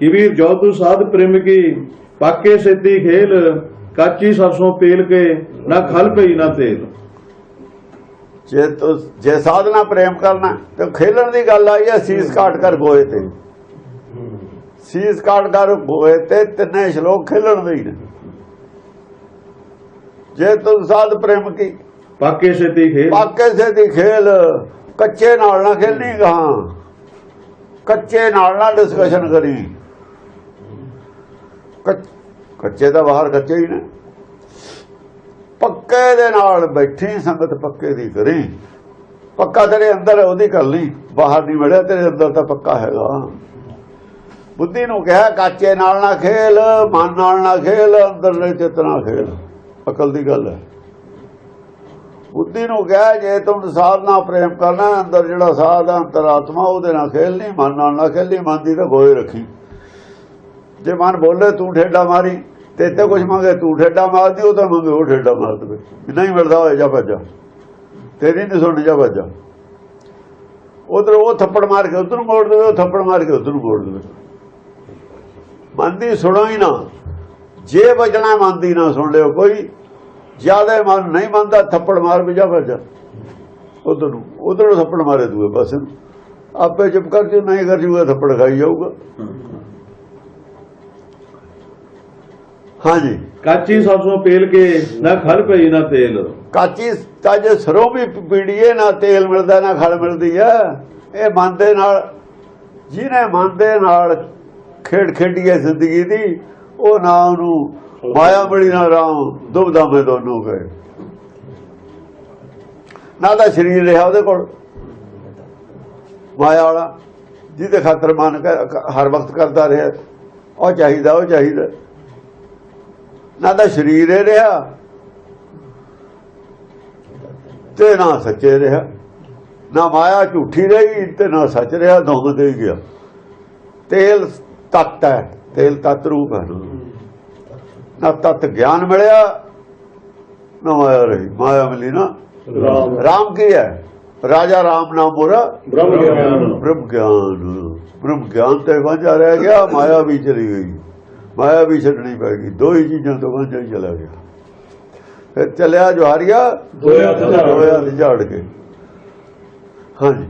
ਕਿ ਵੀਰ ਜੋ ਤੂੰ ਸਾਧ ਪ੍ਰੇਮ ਕੀ ਪਾਕੇ ਸਿੱਧੀ ਖੇਲ ਕਾਚੀ ਸਰਸੋਂ ਪੇਲ ਕੇ ਨਾ ਖਲ ਪਈ ਨਾ ਤੇਲ। ਜੇ ਤੂੰ ਜੇ ਸਾਧਨਾ ਪ੍ਰੇਮ ਕਰਨਾ ਤੇ ਖੇਲਣ ਦੀ ਗੱਲ ਆਈ ਹੈ ਸੀਸ ਕਾਟ ਕਰ ਗੋਏ ਤੇ। ਸੀਸ ਕਾਟ ਕਰ ਗੋਏ ਤੇ ਤਿੰਨੇ ਸ਼ਲੋਕ ਖੇਲਣ ਦੇ ਨੇ। ਜੇ ਤੂੰ ਸਾਧ ਪ੍ਰੇਮ ਕੀ ਪਾਕੇ ਸਿੱਧੀ ਖੇਲ। ਪਾਕੇ ਸੇ ਦੀ ਖੇਲ ਕੱਚੇ ਨਾਲ ਨਾ ਖੇਲਣੀ ਗਾਂ। ਕੱਚੇ ਨਾਲ ਨਾ ਡਿਸਕਸ਼ਨ ਕਰੀ। ਕੱਚ- ਕੱਚੇ ਤਾਂ ਬਾਹਰ ਕੱਚੇ ਹੀ ਨੇ। ਪੱਕੇ ਦੇ ਨਾਲ ਬੈਠੀ ਸੰਗਤ ਪੱਕੇ ਦੀ ਕਰੀ। ਪੱਕਾ ਤੇਰੇ ਅੰਦਰ, ਉਹਦੀ ਕਰ ਲਈ ਬਾਹਰ ਨਹੀਂ ਵੜਿਆ ਤੇਰੇ ਅੰਦਰ ਤਾਂ ਪੱਕਾ ਹੈਗਾ। ਬੁੱਧੀ ਨੂੰ ਕਿਹਾ, ਕਾਚੇ ਨਾਲ ਨਾ ਖੇਲ, ਮਨ ਨਾਲ ਨਾ ਖੇਲ, ਅੰਦਰਲੇ ਚਿੱਤ ਨਾਲ ਖੇਲ। ਅਕਲ ਦੀ ਗੱਲ ਹੈ। ਬੁੱਧੀ ਨੂੰ ਕਿਹਾ, ਜੇ ਤੂੰ ਸਾਧ ਨਾਲ ਪ੍ਰੇਮ ਕਰਨਾ, ਅੰਦਰ ਜਿਹੜਾ ਸਾਧ ਹੈ ਅੰਤਰਾਤਮਾ ਉਹਦੇ ਨਾਲ ਖੇਲਣੀ, ਮਨ ਨਾਲ ਨਾ ਖੇਲਣੀ, ਮਨ ਦੀ ਤਾਂ ਗੋਏ ਰੱਖੀ। ਜੇ ਮਨ ਬੋਲੇ ਤੂੰ ਠੇਡਾ ਮਾਰੀ ਤੇ ਤੇ ਕੁਝ ਮੰਗੇ ਤੂੰ ਠੇਡਾ ਮਾਰਦੀ ਉਹ ਤਾਂ ਮੰਗੇ ਉਹ ਠੇਡਾ ਮਾਰ ਦੇਵੇ ਨਹੀਂ ਮਿਲਦਾ ਹੋਏ ਜਾ ਭੱਜਾ ਤੇਰੀ ਨਹੀਂ ਸੁਣ ਜਾ ਭੱਜਾ ਉਧਰ ਉਹ ਥੱਪੜ ਮਾਰ ਕੇ ਉਧਰ ਮੋੜ ਦੇਵੇ ਉਹ ਥੱਪੜ ਮਾਰ ਕੇ ਉਧਰ ਮੋੜ ਦੇਵੇ। ਮਨ ਦੀ ਸੁਣੋ ਹੀ ਨਾ। ਜੇ ਵਜਣਾ ਮਨ ਦੀ ਨਾ ਸੁਣ ਲਿਓ ਕੋਈ। ਜ਼ਿਆਦਾ ਮਨ ਨਹੀਂ ਮੰਨਦਾ ਥੱਪੜ ਮਾਰ ਵੀ ਜਾ ਭੱਜਾ ਉਧਰ ਨੂੰ ਉਧਰ ਨੂੰ ਥੱਪੜ ਮਾਰੇ ਦੂਏ ਪਾਸੇ ਆਪੇ ਚੁੱਪ ਕਰ ਜੂ ਨਹੀਂ ਕਰ ਜੂਗਾ ਥੱਪੜ ਖਾਈ ਜਾਊਗਾ। ਹਾਂਜੀ। ਕਾਚੀ ਸਰਸੋਂ ਪੇਲ ਕੇ ਨਾ ਖਲ ਪਈ ਨਾ ਤੇਲ। ਕਾਚੀ ਤਾਂ ਜੇ ਸਰੋਂ ਵੀ ਪੀੜੀਏ ਨਾ ਤੇਲ ਮਿਲਦਾ ਨਾ ਖਲ ਮਿਲਦੀ ਆ। ਇਹ ਮਨ ਦੇ ਨਾਲ ਜਿਹਨੇ ਮਨ ਦੇ ਨਾਲ ਖੇਡ ਖੇਡੀਏ ਜ਼ਿੰਦਗੀ ਦੀ ਉਹ ਨਾ ਉਹਨੂੰ ਮਾਇਆ ਬੜੀ ਨਾ ਰਾਮ ਦੁਬਦਾ ਮੇ ਦੋਨੋਂ ਗਏ। ਨਾ ਤਾਂ ਸਰੀਰ ਰਿਹਾ ਉਹਦੇ ਕੋਲ। ਮਾਇਆ ਵਾਲਾ ਜਿਹਦੇ ਖਾਤਰ ਮਨ ਹਰ ਵਕਤ ਕਰਦਾ ਰਿਹਾ। ਉਹ ਚਾਹੀਦਾ ਉਹ ਚਾਹੀਦਾ। ਨਾ ਤਾਂ ਸਰੀਰ ਹੀ ਰਿਹਾ ਤੇ ਨਾ ਸੱਚੇ ਰਿਹਾ। ਨਾ ਮਾਇਆ ਝੂਠੀ ਰਹੀ ਤੇ ਨਾ ਸੱਚ ਰਿਹਾ ਦੋਵੇਂ ਦੇ ਗਿਆ। ਤੇਲ ਤਤ ਹੈ ਤੇਲ ਤਤ ਰੂਪ ਹੈ। ਨਾ ਤਤ ਗਿਆਨ ਮਿਲਿਆ ਨਾ ਮਾਇਆ ਰਹੀ। ਮਾਇਆ ਮਿਲੀ ਨਾ ਰਾਮ। ਰਾਮ ਕੀ ਹੈ? ਰਾਜਾ ਰਾਮ ਨਾਮ ਮੋਰਾ ਬ੍ਰਹਮ ਗਿਆਨ ਬ੍ਰਹਮ ਗਿਆਨ ਬ੍ਰਹਮ ਗਿਆਨ ਤੇ ਵਾਂਝਾ ਰਹਿ ਗਿਆ ਮਾਇਆ ਵੀ ਚਲੀ ਗਈ। ਮਾਇਆ ਵੀ ਛੱਡਣੀ ਪੈ ਗਈ। ਦੋ ਹੀ ਚੀਜ਼ਾਂ ਤੋਂ ਵਾਂਝਾ ਹੀ ਚਲਾ ਗਿਆ। ਫਿਰ ਚੱਲਿਆ ਜਵਾਰੀਆ। ਦੋਏ ਹੱਥ ਝਾੜ ਕੇ। ਹਾਂਜੀ।